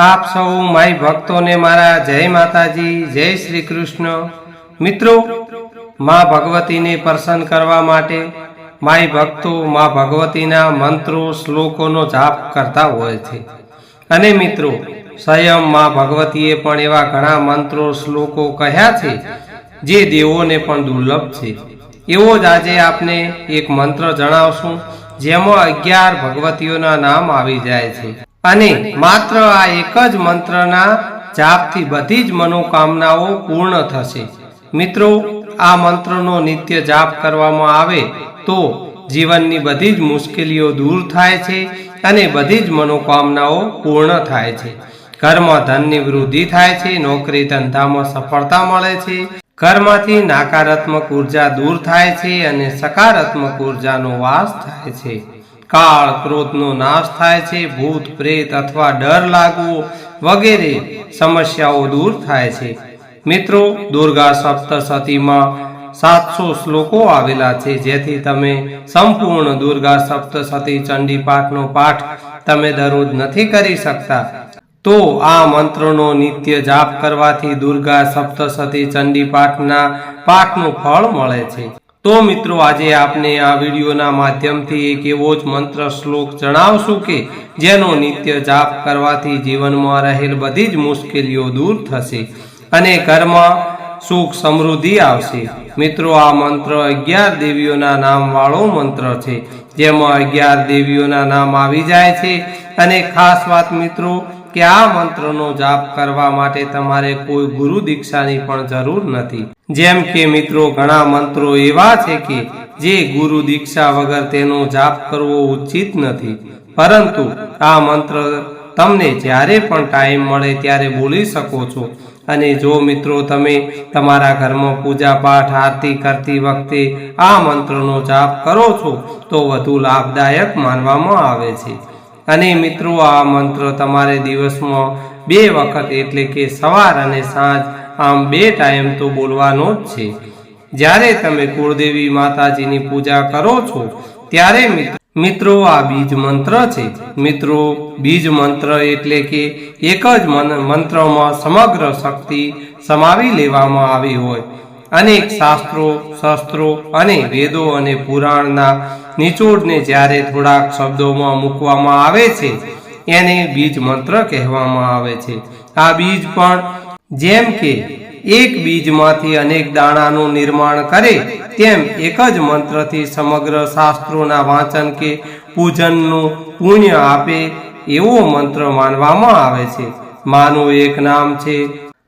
આપ સૌ માઈ ભક્તોને મારા જય માતાજી, જય શ્રી કૃષ્ણ. મિત્રો, મા ભગવતીને પ્રસન્ન કરવા માટે માય ભક્તો મા ભગવતીના મંત્રો શ્લોકોનો જાપ કરતા હોય છે. અને મિત્રો, સ્વયં મા ભગવતીએ પણ એવા ઘણા મંત્રો શ્લોકો કહ્યા છે, જે દેવોને પણ દુર્લભ છે. એવો જ આજે આપને એક મંત્ર જણાવશું, જેમાં અગિયાર ભગવતીઓના નામ આવી જાય છે. અને માત્ર આ એક જ મંત્રના જાપથી બધી જ મનોકામનાઓ પૂર્ણ થશે. મિત્રો, આ મંત્રનો નિત્ય જાપ કરવામાં આવે તો જીવનની બધી જ મુશ્કેલીઓ દૂર થાય છે અને બધી જ મનોકામનાઓ પૂર્ણ થાય છે. ઘરમાં ધનની વૃદ્ધિ થાય છે, નોકરી ધંધામાં સફળતા મળે છે, ઘરમાંથી નકારાત્મક ઊર્જા દૂર થાય છે અને સકારાત્મક ઉર્જાનો વાસ થાય છે. કાળ ક્રોધનો નાશ થાય છે, ભૂત, પ્રેત અથવા ડર લાગવો વગેરે સમસ્યાઓ દૂર થાય છે. મિત્રો, દુર્ગા સપ્તસતીમાં સાતસો શ્લોકો આવેલા છે, જેથી તમે સંપૂર્ણ દુર્ગા સપ્તસતી ચંડી પાઠનો પાઠ તમે દરરોજ નથી કરી શકતા. તો આ મંત્રનો નિત્ય જાપ કરવાથી દુર્ગા સપ્તસતી ચંડી પાઠના પાઠનું ફળ મળે છે. તો મિત્રો, આજે આપને આ વિડીયોના માધ્યમથી એક એવો જ મંત્ર શ્લોક જણાવશું કે, જેનો નિત્ય જાપ કરવાથી જીવનમાં રહેલ બધી જ મુશ્કેલીઓ દૂર થશે અને ઘરમાં સુખ સમૃદ્ધિ આવશે. મિત્રો, આ મંત્ર અગિયાર દેવીઓના નામવાળો મંત્ર છે. જેમાં અગિયાર દેવીઓના નામ આવી જાય છે. અને ખાસ વાત મિત્રો કે મંત્રનો જાપ કરવા માટે તમારે કોઈ ગુરુ દીક્ષાની પણ જરૂર નથી? જેમ કે મિત્રો, ઘણા મંત્રો એવા છે કે જે ગુરુ દીક્ષા વગર તેનો જાપ કરવો ઉચિત નથી. પરંતુ આ મંત્ર તમને જ્યારે પણ ટાઈમ મળે ત્યારે બોલી શકો છો. અને જો મિત્રો, તમે તમારા ઘરમાં પૂજા પાઠ, આરતી કરતી વખતે આ મંત્રનો જાપ કરો છો, તો વધુ લાભદાયક માનવામાં આવે છે. અને મિત્રો, આ મંત્ર તમારે દિવસમાં બે વખત એટલે કે સવાર અને સાંજ, આમ બે ટાઈમ તો બોલવાનો જ છે. જ્યારે તમે કુળદેવી માતાજીની પૂજા કરો છો, ત્યારે મિત્રો, આ બીજ મંત્ર છે. મિત્રો, બીજ મંત્ર એટલે કે એક જ મંત્રમાં સમગ્ર શક્તિ સમાવી લેવામાં આવી હોય. અનેક શાસ્ત્રો, શસ્ત્રો અને વેદો અને પુરાણના નિચોડને જ્યારે થોડાક શબ્દોમાં મૂકવામાં આવે છે, એને બીજ મંત્ર કહેવામાં આવે છે. આ બીજ પણ જેમ કે એક બીજમાંથી અનેક દાણાનું નિર્માણ કરે, તેમ એક જ મંત્રથી સમગ્ર શાસ્ત્રોના વાંચન કે પૂજનનું પુણ્ય આપે એવો મંત્ર માનવામાં આવે છે. માનું એક નામ છે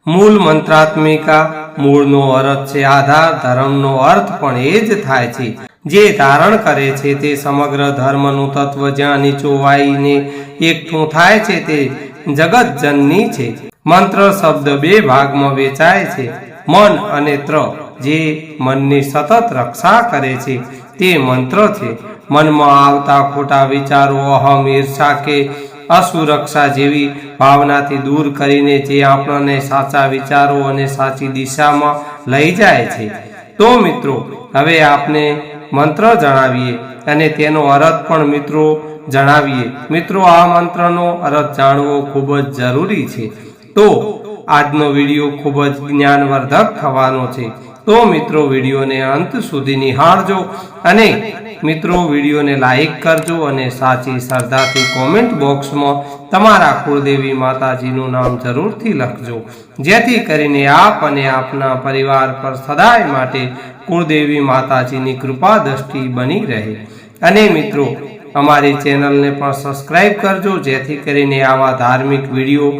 મૂળ મંત્રાત્મિકા મૂળનો અર્થ છે આધાર, ધર્મનો અર્થ પણ એ જ થાય છે. જે ધારણ કરે છે તે સમગ્ર ધર્મનું તત્વ જ્યાં નીચોવાઈને એકઠું થાય છે તે જગતજનની છે. મંત્ર, શબ્દ બે ભાગમાં વેચાય છે. મન અને ત્ર, જે મનની સતત રક્ષા કરે છે, તે મંત્ર છે. મનમાં આવતા ખોટા વિચારો, અહમ, ઈર્ષા કે અસુરક્ષા જેવી ભાવનાથી દૂર કરીને જે આપણને સાચા વિચારો અને સાચી દિશામાં લઈ જાય છે. તો મિત્રો, હવે આપને મંત્ર જણાવીએ અને તેનો અર્થ પણ મિત્રો જણાવીએ. મિત્રો, આ મંત્રનો અર્થ જાણવો ખૂબ જ જરૂરી છે. તો, આજનો વીડિયો ખૂબ જ જ્ઞાનવર્ધક થવાનો છે. તો મિત્રો વિડીયોને અંત સુધી નિહાળજો અને મિત્રો વિડીયોને લાઈક કરજો અને સાચી શ્રદ્ધાથી કોમેન્ટ બોક્સમાં તમારા કુળદેવી માતાજીનું નામ જરૂરથી લખજો. જેથી કરીને આપ અને આપના પરિવાર પર સદાય માટે કુળદેવી માતાજીની કૃપા દ્રષ્ટિ બની રહે. અને મિત્રો, અમારી ચેનલને પણ સબસ્ક્રાઈબ કરજો જેથી કરીને આવા ધાર્મિક વીડિયો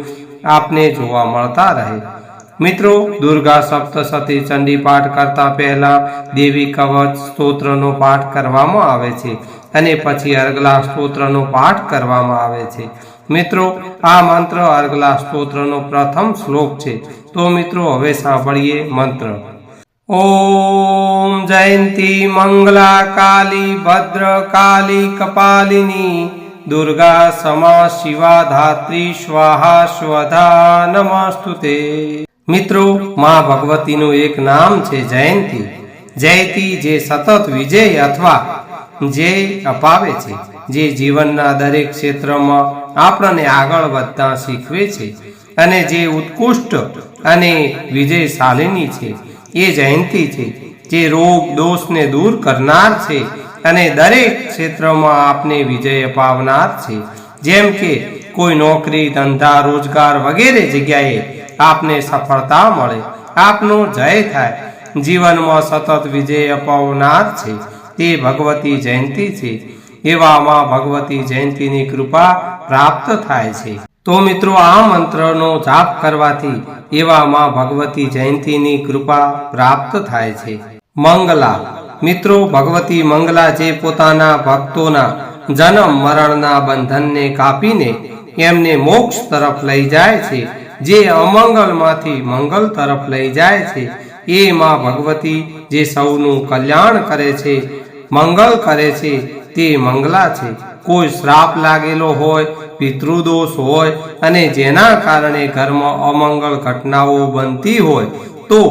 આપને જોવા મળતા રહે. મિત્રો, દુર્ગા સપ્તસતી ચંડી પાઠ કરતા પહેલા દેવી કવચ સ્તોત્રનો પાઠ કરવામાં આવે છે અને પછી અર્ગલા સ્તોત્રનો પાઠ કરવામાં આવે છે. મિત્રો, આ મંત્ર અર્ગલા સ્તોત્રનો પ્રથમ શ્લોક છે. તો મિત્રો, હવે સાંભળીએ મંત્ર. ઓમ જયંતી મંગલા કાલી ભદ્ર કાલી કપાલિની દુર્ગા સમા શિવા ધાત્રી સ્વાહા સ્વધા નમસ્તુતે. મિત્રો, મા ભગવતીનું એક નામ છે જયંતી. જયતી જે સતત વિજય અથવા જે અપાવે છે, જે જીવનના દરેક ક્ષેત્રમાં આપણને આગળ વધતા શીખવે છે અને જે ઉત્કૃષ્ટ અને વિજયશાલિની છે, એ જયંતી છે. જે રોગ દોષને દૂર કરનાર છે અને દરેક ક્ષેત્રમાં આપને વિજય અપાવનાર છે. જેમ કે કોઈ નોકરી, ધંધા, રોજગાર વગેરે જગ્યાએ આપને સફળતા મળે. આપનો જય થાય. જીવનમાં સતત વિજય અપાવનાર છે. તે ભગવતી જયંતી છે. એવામાં ભગવતી જયંતિની કૃપા પ્રાપ્ત થાય છે. તો મિત્રો, આ મંત્રનો જાપ કરવાથી એવામાં ભગવતી જયંતિની કૃપા પ્રાપ્ત થાય છે. મંગલા. મિત્રો, ભગવતી મંગલા જે પોતાના ભક્તોના જન્મ, મરણના બંધનને કાપીને એમને મોક્ષ તરફ લઈ જાય છે. જે અમંગલમાંથી મંગલ તરફ લઈ જાય છે, એ માં ભગવતી જે સૌનું કલ્યાણ કરે છે, મંગલ કરે છે, તે મંગલા છે. કોઈ શ્રાપ લાગેલો હોય, પિતૃદોષ હોય અને જેના કારણે ઘરમાં અમંગળ ઘટનાઓ બનતી હોય, તો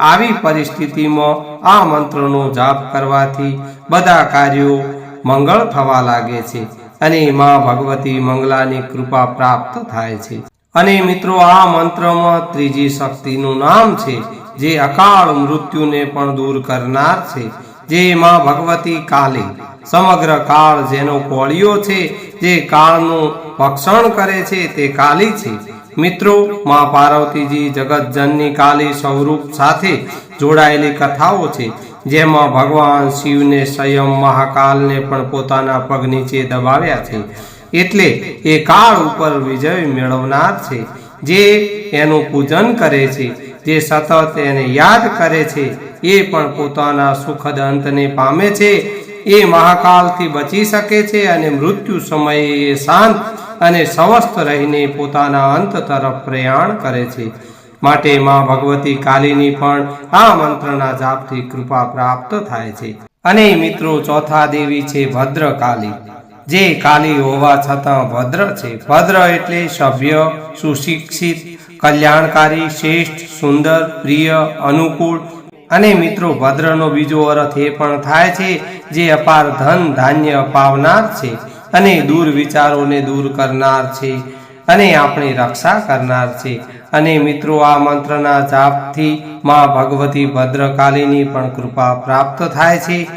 આવી પરિસ્થિતિમાં આ મંત્રનો જાપ કરવાથી બધા કાર્યો મંગળ થવા લાગે છે અને માં ભગવતી મંગલાની કૃપા પ્રાપ્ત થાય છે. અને મિત્રો, આ મંત્રમાં ત્રીજી શક્તિનું નામ છે, જે અકાળ મૃત્યુને પણ દૂર કરનાર છે, જે માં ભગવતી કાલી. સમગ્ર કાળ જેનો કોળિયો છે, જે કાળનું ભક્ષણ કરે છે, તે કાલી છે. મિત્રો, માં પાર્વતીજી જગતજનની કાલી સ્વરૂપ સાથે જોડાયેલી કથાઓ છે, જેમાં ભગવાન શિવને સ્વયં મહાકાલને પણ પોતાના પગ નીચે દબાવ્યા છે. એટલે એ કાળ ઉપર વિજય મેળવનાર છે. જે એનું પૂજન કરે છે, જે સતત એને યાદ કરે છે, એ પણ પોતાના સુખદ અંતને પામે છે. એ મહાકાલથી બચી શકે છે અને મૃત્યુ સમયે એ શાંત અને સ્વસ્થ રહીને પોતાના અંત તરફ પ્રયાણ કરે છે. માટે માં ભગવતી કાલીની પણ આ મંત્રના જાપથી કૃપા પ્રાપ્ત થાય છે. અને મિત્રો ચોથા દેવી છે ભદ્રકાલી. જે કાલી હોવા છતાં ભદ્ર છે. ભદ્ર એટલે સભ્ય, સુશિક્ષિત, કલ્યાણકારી, શ્રેષ્ઠ, સુંદર, પ્રિય, અનુકૂળ. અને મિત્રો, ભદ્રનો બીજો અર્થ એ પણ થાય છે જે અપાર ધન ધાન્ય અપાવનાર છે અને દૂર વિચારોને દૂર કરનાર છે અને આપણી રક્ષા કરનાર છે. અને મિત્રો, આ મંત્રના જાપથી માં ભગવતી ભદ્રકાલીની પણ કૃપા પ્રાપ્ત થાય છે.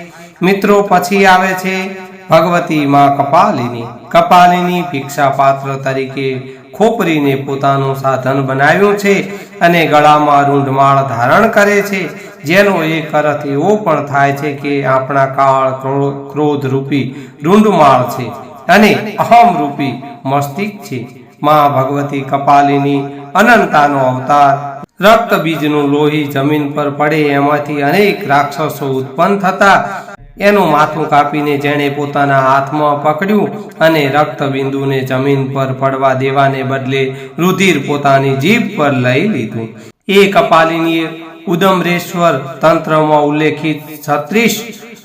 મિત્રો, પછી આવે છે ભગવતી માં કપાલિની કપાલિની ભિક્ષા પાત્ર તરીકે ખોપરીને પોતાનું સાધન બનાવ્યું છે અને ગળામાં રૂંઢમાળ ધારણ કરે છે. જેનો એક અર્થ એવો પણ થાય છે કે આપણા કાળ ક્રો- ક્રોધ રૂપી રૂંઢમાળ છે અને અહમ રૂપી મસ્તિષ્ક છે. માં ભગવતી કપાલિની અનંતાનો અવતાર રક્ત બીજનું લોહી જમીન પર પડે એમાંથી અનેક રાક્ષસો ઉત્પન્ન થતા એનું માથું કાપીને જેણે પોતાના હાથમાં પકડ્યું અને રક્તબિંદુને જમીન પર પડવા દેવાને બદલે રુધિર પોતાની જીભ પર લઈ લીધું. એ કપાલિનીએ ઉદમરેશ્વર તંત્રમાં ઉલ્લેખિત છત્રીસ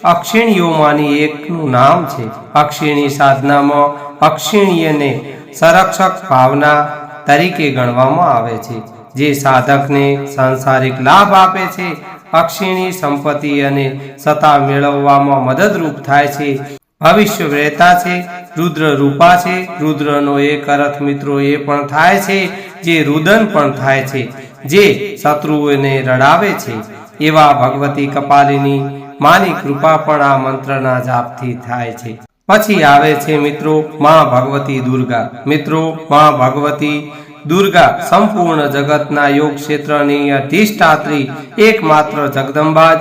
અક્ષિણીઓમાંની એકનું નામ છે. અક્ષિણી સાધનામાં અક્ષિણીયને સંરક્ષક ભાવના તરીકે ગણવામાં આવે છે, જે સાધકને સાંસારિક લાભ આપે છે અક્ષિણી સંપત્તિ અને સત્તા મેળવવામાં મદદરૂપ થાય છે. ભવિષ્ય વહેતા છે, રુદ્ર રૂપા છે. રુદ્રનો એક અર્થ મિત્રો એ પણ થાય છે, જે રુદન પણ થાય છે, જે શત્રુઓને રડાવે છે. એવા ભગવતી કપાલિની માની કૃપા પણ આ મંત્રના જાપથી થાય છે. પછી આવે છે મિત્રો માં ભગવતી દુર્ગા. મિત્રો માં ભગવતી દુર્ગા સંપૂર્ણ જગતના યોગ ક્ષેત્રની અધિષ્ઠાત્રી એકમાત્ર જગદંબા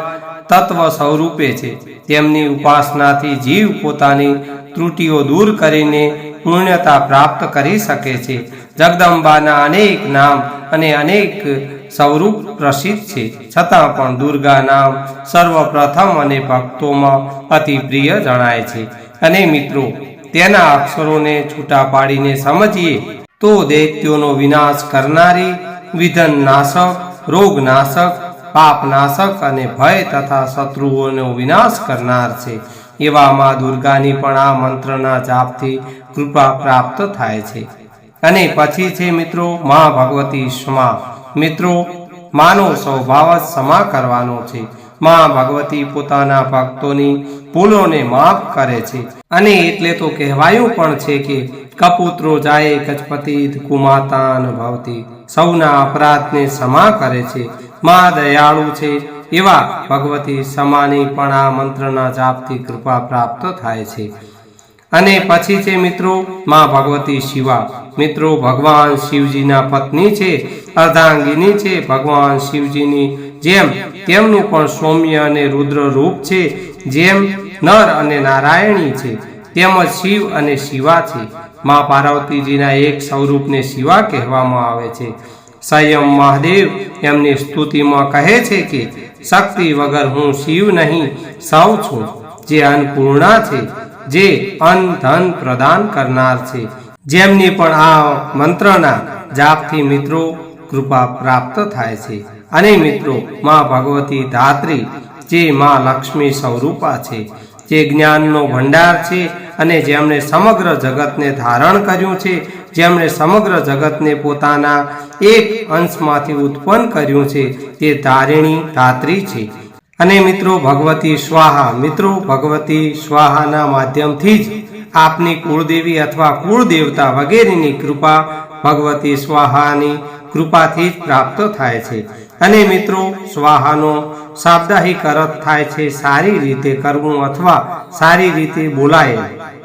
તત્વ સ્વરૂપે છે. તેમની ઉપાસનાથી જીવ પોતાની ત્રુટિઓ દૂર કરીને પૂર્ણતા પ્રાપ્ત કરી શકે છે. જગદંબાના અનેક નામ અને અનેક સ્વરૂપ પ્રસિદ્ધ છે. છતાં પણ દુર્ગા નામ સર્વપ્રથમ અને ભક્તોમાં અતિ પ્રિય જણાય છે. અને મિત્રો, તેના અક્ષરોને છૂટા પાડીને સમજીએ તો દૈત્યોનો વિનાશ કરનારી વિધન નાશક, રોગ નાશક, પાપ નાશક અને ભય તથા શત્રુઓનો વિનાશ કરનાર છે. એવા માં દુર્ગાની પણ આ મંત્રના જાપથી કૃપા પ્રાપ્ત થાય છે. અને પછી છે મિત્રો મા ભગવતી ક્ષમા. મિત્રો, માનો સ્વભાવ ક્ષમા કરવાનો છે. મા ભગવતી પોતાના ભક્તોની ભૂલોને માફ કરે છે. અને એટલે તો કહેવાયું પણ છે કે કપુત્રો જાય કચપતિત કુમાતાન ભવતી. સૌના અપરાધને ક્ષમા કરે છે. મા દયાળુ છે. એવા ભગવતી સમાની પણ આ મંત્રના જાપથી કૃપા પ્રાપ્ત થાય છે. અને પછી છે મિત્રો, મા ભગવતી શિવા. મિત્રો, ભગવાન શિવજીના પત્ની છે. અર્ધાંગિની છે. ભગવાન શિવજીની જેમ તેમનું પણ સૌમ્ય અને રુદ્ર રૂપ છે. જેમ નર અને નારાયણી છે. તેમજ શિવ અને શિવા છે. માં પાર્વતીજીના એક સ્વરૂપને શિવા કહેવામાં આવે છે. સંયમ મહાદેવ એમની સ્તુતિમાં કહે છે કે, શક્તિ વગર હું શિવ નહીં, સૌ છું, જે અન્નપૂર્ણા છે, જે અન્ન ધન પ્રદાન કરનાર છે. જેમની પણ આ મંત્રના જાપથી મિત્રો કૃપા પ્રાપ્ત થાય છે. અને મિત્રો, માં ભગવતી ધાત્રી, જે માં લક્ષ્મી સ્વરૂપા છે. જે જ્ઞાનનો ભંડાર છે અને જેમણે સમગ્ર જગતને ધારણ કર્યું છે, જેમણે સમગ્ર જગતને પોતાના એક અંશમાંથી ઉત્પન્ન કર્યું છે, તે તારીણી ધાત્રી છે. અને મિત્રો, ભગવતી સ્વાહા, મિત્રો, ભગવતી સ્વાહાના માધ્યમથી જ આપની કુળદેવી અથવા કુળદેવતા વગેરેની કૃપા ભગવતી સ્વાહાની કૃપાથી જ પ્રાપ્ત થાય છે. અને મિત્રો, સ્વાહાનો સાપ્તાહિક અર્થ થાય છે સારી રીતે કરવું અથવા સારી રીતે બોલાય.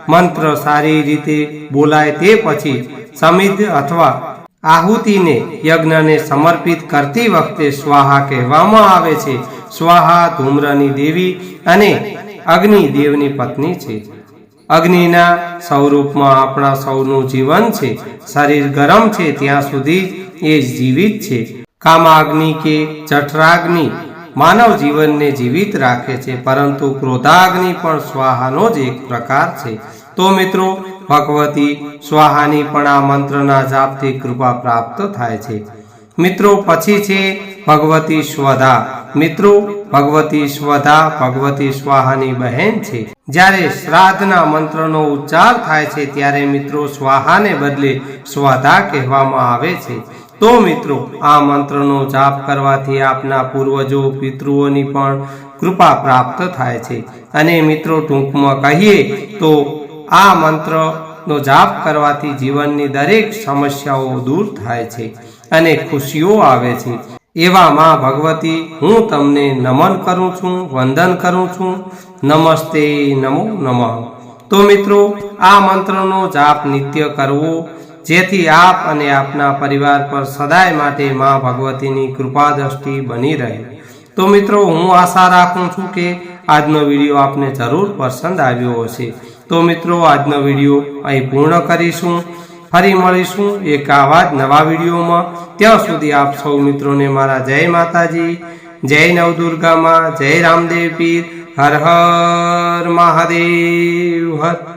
મંત્ર સારી રીતે બોલાય તે પછી સમિધ અથવા આહુતિને યજ્ઞને સમર્પિત કરતી વખતે સ્વાહા કહેવામાં આવે છે. સ્વાહા ધૂમ્રની દેવી અને અગ્નિ દેવની પત્ની છે. અગ્નિના સ્વરૂપમાં આપણા સૌનું જીવન છે. શરીર ગરમ છે, ત્યાં સુધી એ જીવિત છે. કામાગ્નિ કે જઠરાગ્નિ માનવ જીવનને જીવિત રાખે છે, પરંતુ ક્રોધાગ્નિ પણ સ્વાહાનો જ એક પ્રકાર છે. તો મિત્રો, ભગવતી સ્વાહાની પણ આ મંત્રના જાપથી કૃપા પ્રાપ્ત થાય છે. મિત્રો, પછી છે ભગવતી સ્વધા. મિત્રો, ભગવતી સ્વધા ભગવતી સ્વાહાની બહેન છે. જ્યારે શ્રાદ્ધના મંત્રનો ઉચ્ચાર થાય છે, ત્યારે મિત્રો સ્વાહાને બદલે સ્વધા કહેવામાં આવે છે. તો મિત્રો, આ મંત્રનો જાપ કરવાથી આપના પૂર્વજો, પિતૃઓની પણ કૃપા પ્રાપ્ત થાય છે. અને મિત્રો, ટૂંકમાં કહીએ તો આ મંત્રનો જાપ કરવાથી જીવનની દરેક સમસ્યાઓ દૂર થાય છે અને ખુશીઓ આવે છે. એવા માં ભગવતી, હું તમને નમન કરું છું, વંદન કરું છું. નમસ્તે, નમો નમઃ. તો મિત્રો, આ મંત્રનો જાપ નિત્ય કરવો જેથી આપ અને આપના પરિવાર પર સદાય માટે મા ભગવતીની કૃપા દ્રષ્ટિ બની રહે. તો મિત્રો, હું આશા રાખું છું કે આજનો વીડિયો આપને જરૂર પસંદ આવ્યો હશે. તો મિત્રો, આજનો વીડિયો અહીં પૂર્ણ કરીશું. ફરી મળીશું એક આવા જ નવા વિડીયોમાં. ત્યાં સુધી આપ સૌ મિત્રોને મારા જય માતાજી, જય નવદુર્ગામાં, જય રામદેવ પીર, હર હર મહાદેવ, હર